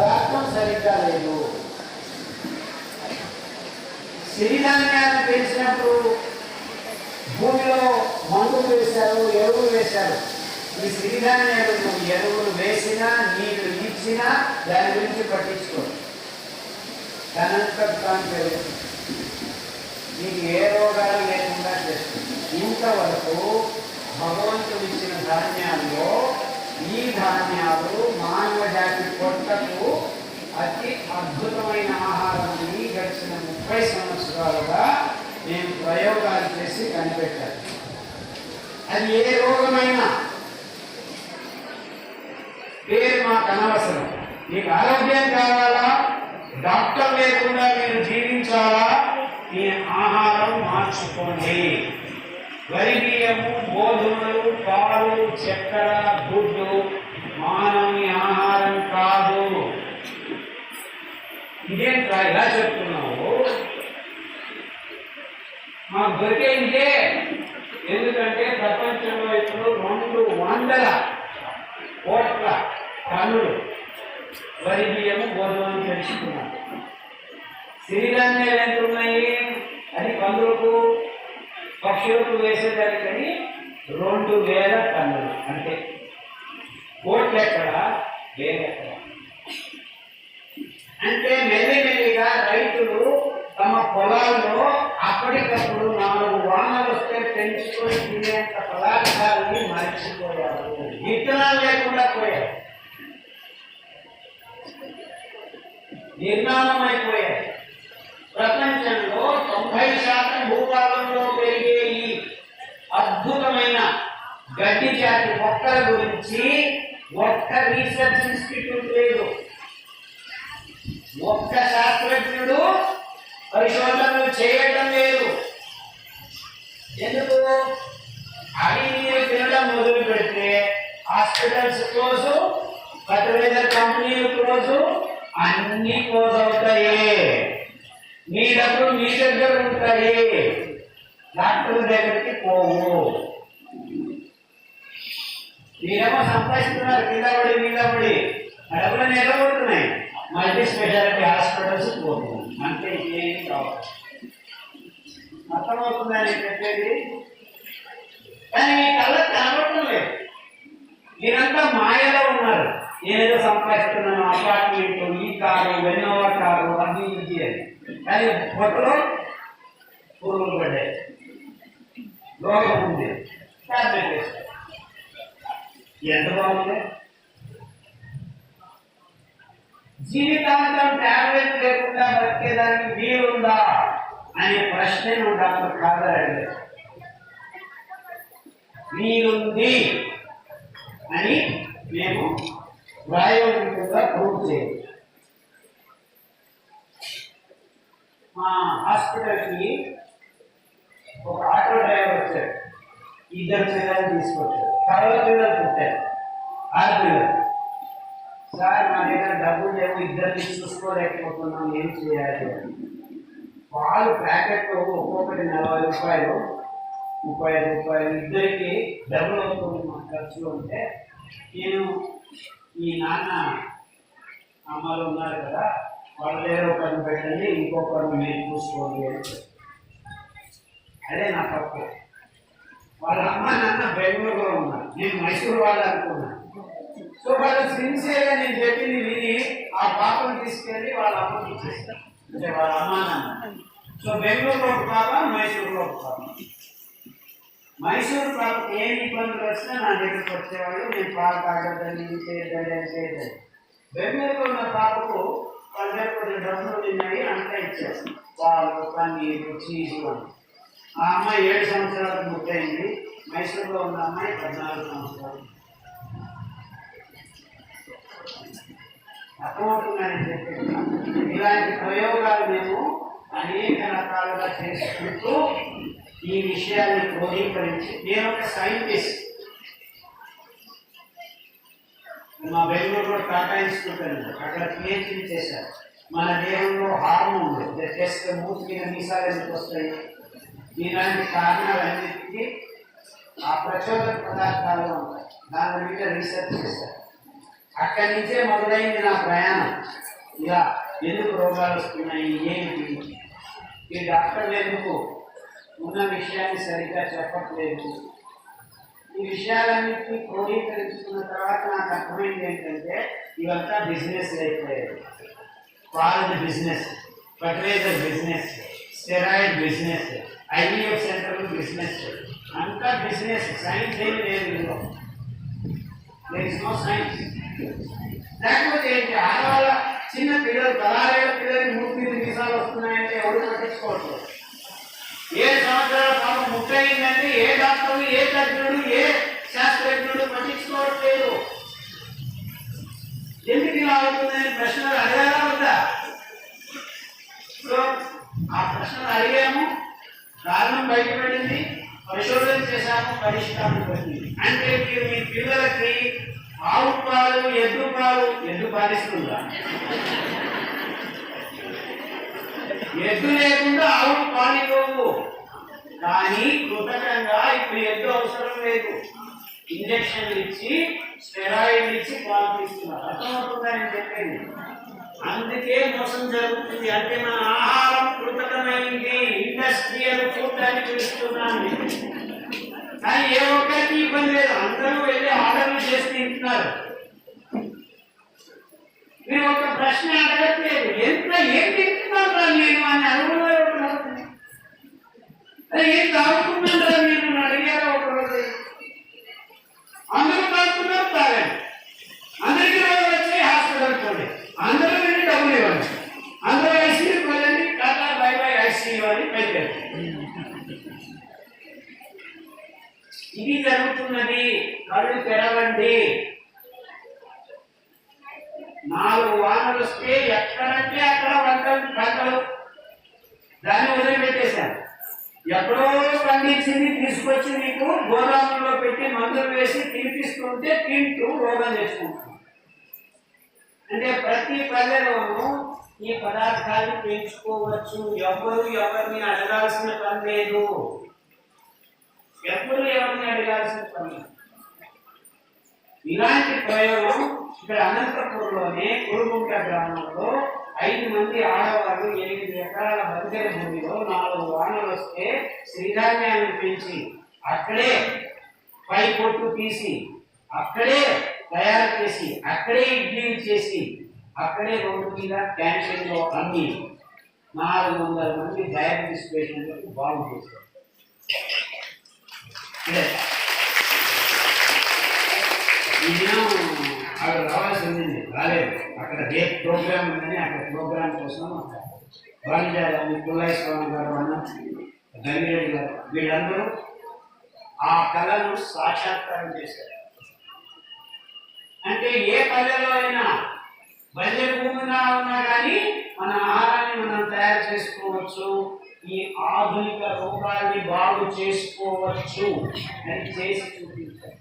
పదార్థం సరిగ్గా లేదు. సిరిధాన్యాన్ని పెంచినప్పుడు భూమిలో మందులు వేశారు ఎరువులు వేశారు. ఈ సిరిధాన్యాలు నువ్వు ఎరువులు వేసినా నీళ్ళు ఇచ్చినా దాని గురించి పట్టించుకో. దానంతట తాను పెరుగుతుంది నీకు ఏ రోగాలు లేకుండా చేస్తుంది ఇంతవరకు భగవంతుడిచ్చిన ధాన్యాల్లో ఈ ధాన్యాలు అతి అద్భుతమైన ఆహారం అని గడిచిన ముప్పై సంవత్సరాలుగా నేను ప్రయోగాలు చేసి కనిపెట్టాను. అది ఏ రోగమైనా పేరు మాకు అనవసరం. మీకు ఆరోగ్యం కావాలా? డాక్టర్ లేకుండా మీరు జీవించాలా? మీ ఆహారం మార్చుకోండి. వరి బియ్యము గోధుమలు పాలు చక్కెర గుడ్డు మానవుని ఆహారం కాదు. ఇదేంట్రా ఇలా చెప్తున్నావు? మాకు దొరికే ఎందుకంటే ప్రపంచంలో ఇప్పుడు రెండు వందల కోట్ల టన్నులు వరి బియ్యము గోధుమని తెలుసుకున్నాం సిరిధాన్యాలు ఎంత ఉన్నాయి? అది పందులకు పక్షులకు వేసేదానికని రెండు వేల టన్నులు అంటే కోట్లు ఎక్కడ వేలు అంటే మెల్లిమెల్లిగా రైతులు తమ పొలాల్లో అప్పటికప్పుడు నాలుగు వానలు వస్తే పెంచుకొని తినేంత పదార్థాలని మర్చిపోయారు విత్తనాలు లేకుండా పోయారు నిర్మాణం అయిపోయాయి. ప్రపంచంలో తొంభై శాతం భూభాగంలో పెరిగే ఈ అద్భుతమైన గడ్డి జాతి మొక్కల గురించి ఒక్క రీసెర్చ్ ఇన్స్టిట్యూట్ లేదు. ఒక్క శాస్త్రజ్ఞుడు పరిశోధనలు చేయటం లేదు. ఎందుకు? అవి మీరు తినడం మొదలు పెడితే హాస్పిటల్స్ క్లోజ్ ఫర్టిలైజర్ కంపెనీలు క్లోజ్ అన్ని క్లోజ్ అవుతాయి. మీ డబ్బులు మీ దగ్గర ఉంటాయి. డాక్టర్ దగ్గరికి పోవు. మీరేమో సంపాదిస్తున్నారు. కింద పడి మీద పడి. ఆ డబ్బులు నిలబడుతున్నాయి. మల్టీ స్పెషాలిటీ హాస్పిటల్స్ పోతున్నాయి అంటే ఏమి కావాలి అర్థమవుతుందని చెప్పేది? కానీ మీ కళ్ళకు కనబడటం లేదు మీరంతా మాయలో ఉన్నారు. ఏదో సంపాదిస్తున్నాను అపార్ట్మెంట్ ఈ కారు వెన్నోవా కారు అన్ని ఇది అని. కానీ పొట్టలో పురుగులు పడ్డాయి. రోగం ఉంది. ఎంత బాగుంది? జీవితాంతం టాబ్లెట్ లేకుండా బతికేదానికి వీలుందా అనే ప్రశ్నను డాక్టర్ ఖాదర్ అడిగారు. వీలుంది అని మేము ప్రాయోగికంగా ప్రూవ్ చేయాలి. మా హాస్పిటల్కి ఒక ఆటో డ్రైవర్ వచ్చాడు. ఇద్దరు పిల్లలు తీసుకొచ్చాడు కవల పిల్లలు పుట్టారు. ఆరు పిల్లలు సార్ మా దగ్గర డబ్బులు లేవు ఇద్దరిని చూసుకోలేకపోతున్నాం ఏం చేయాలి? పాలు ప్యాకెట్ ఒక్కొక్కటి నలభై రూపాయలు ముప్పై ఐదు రూపాయలు ఇద్దరికి డబ్బులు అవుతుంది మా ఖర్చులు ఉంటే. నేను ఈ నాన్న అమ్మలు ఉన్నారు కదా వాళ్ళు వేరే ఒకరిని పెట్టండి ఇంకొకరిని నేను చూసుకోండి అని అదే నా తప్పు. వాళ్ళ అమ్మ నాన్న బెంగళూరులో ఉన్నారు. నేను మైసూరు వాళ్ళు అనుకున్నాను. సో వాళ్ళు సిన్సియర్గా నేను చెప్పింది విని ఆ పాపను తీసుకెళ్ళి వాళ్ళ అమ్మకి ఇచ్చేస్తారు. అంటే వాళ్ళ అమ్మ నాన్న. సో బెంగళూరులో ఒక పాప మైసూరులో ఒక పాప. మైసూరు పాప ఏం ఇబ్బందులు వచ్చినా నా దగ్గరికి వచ్చేవాళ్ళు నేను పాప తాగద్దని చేయదని చేయదని అది బెంగళూరులో ఉన్న పాపకు వాళ్ళ దగ్గర కొన్ని డబ్బులు ఉన్నాయి అంతా ఇచ్చారు పాలు పన్నీరు చీజు అని ఆ అమ్మాయి ఏడు సంవత్సరాలకు ముద్దయింది. మైసూరులో ఉన్న అమ్మాయి పద్నాలుగు సంవత్సరాలు. అర్థమవుతుందని చెప్పి ఇలాంటి ప్రయోగాలు మేము అనేక రకాలుగా చేసుకుంటూ ఈ విషయాన్ని క్రోధీకరించి నేను ఒక సైంటిస్ట్. మా బెంగళూరులో టాటా ఇన్స్టిట్యూట్ అని అక్కడ పిహెచ్డి చేశారు. మన దేహంలో హార్మోన్ టెస్ట్ మూతి మీద మీసాలు ఎందుకు వస్తాయి? ఇలాంటి కారణాలన్నిటికీ ఆ ప్రచోదక పదార్థాలు ఉంటాయి. దాని మీద రీసెర్చ్ చేశారు. అక్కడి నుంచే మొదలైంది నా ప్రయాణం. ఇలా ఎందుకు రోగాలు వస్తున్నాయి? ఏమిటి? ఈ డాక్టర్లు ఎందుకు ఉన్న విషయాన్ని సరిగ్గా చెప్పట్లేదు. ఈ విషయాలన్నింటినీ క్రోడీకరించుకున్న తర్వాత నాకు అర్థమైంది ఏంటంటే ఇవంతా బిజినెస్ అయిపోయాయి. పాలన business fertilizer business steroid business IVF centre business. అంతా బిజినెస్ సైన్స్ ఏమి లేదు ఇందులో. దేర్ ఇస్ నో సైన్స్ లేకపోతే ఏంటి? ఆడవాళ్ళ చిన్న పిల్లలు పదహారేళ్ళ పిల్లలకి మూడు వీసాలు వస్తున్నాయంటే ఎవరు పట్టించుకోవట్లేదు ఏ సంవత్సరాల పాపం ముప్పై ఏ డాక్టర్లు ఏ తజ్ఞుడు ఏ శాస్త్రజ్ఞుడు పట్టించుకోవట్లేదు ఎందుకు ఇలా అవుతుందని ప్రశ్నలు అడగాలా వద్దా? సో ఆ ప్రశ్నలు అడిగాము కారణం బయటపడింది పరిశోధన చేశాము పరిష్కారం పడింది అంటే మీరు మీ పిల్లలకి ఆవు పాలు ఎద్దు పాలు ఎద్దు పాలిస్తుందా ఎద్దు లేకుండా ఆవు పాలిపోవు కానీ కృతకంగా ఇప్పుడు ఎద్దు అవసరం లేదు. ఇంజక్షన్లు ఇచ్చి స్టెరాయిడ్ ఇచ్చి పాలు తీస్తున్నారు. అర్థమవుతుందా నేను చెప్పేది? అందుకే మోసం జరుగుతుంది. అంటే మన ఆహారం కృతకమైంది ఇండస్ట్రియల్ ఫుడ్ అని పిలుస్తున్నాను కానీ ఏ ఒక్కరికి ఇబ్బంది లేదు. అందరూ వెళ్ళి తింటున్నారు మీరు ఒక ప్రశ్న అడగట్లేదు. ఎంత ఏం తింటున్నారా నేను అని అడుగులో అదే ఏం తాగుతున్నారా మీరు? అని అడిగారా ఒక అందరూ తాగుతున్నారు తాగండి అందరికీ రోగాలు వచ్చి హాస్పిటల్ పోండి అందరూ వెళ్ళి డబ్బులు ఇవ్వండి. అందరూ ఐసీ పోయండి టాటా బై బై ఐసీ అని పెట్టారు ఇది జరుగుతున్నది. కళ్ళు తెరవండి. నాలుగు వానలు వస్తే ఎక్కడంటే అక్కడ వంటలు పంటలు దాన్ని వదిలిపెట్టేశాను ఎక్కడో పండించింది తీసుకొచ్చి నీకు గోదాములో పెట్టి మందులు వేసి తినిపిస్తుంటే తింటూ రోగం చేసుకుంటాం అంటే ప్రతి పల్లెలోనూ ఈ పదార్థాలు పెంచుకోవచ్చు. ఎవరు ఎవరిని అడగాల్సిన పని లేదు. ఎప్పుడు ఎవరిని అడగాల్సిన పని ఇలాంటి ప్రయోగం ఇక్కడ అనంతపూర్లోనే కురుగుంట గ్రామంలో ఐదు మంది ఆడవాళ్ళు ఎనిమిది ఎకరాల బతికల భూమిలో నాలుగు వానలు వస్తే శ్రీధాన్యాన్ని పెంచి అక్కడే పై పొట్టు తీసి అక్కడే తయారు చేసి అక్కడే ఇడ్లీ చేసి అక్కడే రోడ్డు మీద క్యాంటీన్లో అమ్మి నాలుగు వందల మంది డయాబెటీస్ పేషెంట్లకు బాగు చేశారు. ఈ దినం రాలేదు. అక్కడ రేపు ప్రోగ్రామ్ ఉందని అక్కడ ప్రోగ్రామ్ కోసం బాలిజాలి పుల్లయ్య స్వామి గారు అన్న గంగిరెడ్డి గారు వీళ్ళందరూ ఆ కళను సాక్షాత్కారం చేశారు. అంటే ఏ పల్లెలో అయినా బయలు భూమిగా ఉన్నా కానీ మన ఆహారాన్ని మనం తయారు చేసుకోవచ్చు ఈ ఆధునిక రూపాన్ని బాగు చేసుకోవచ్చు అని చేసి చూపించారు.